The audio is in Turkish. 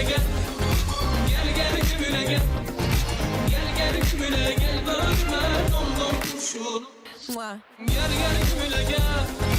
kümüle gel Gel gel kümüle gel. Gel gel kümüle gel. Bırakma dom dom kurşunu Gel gel kümüle gel.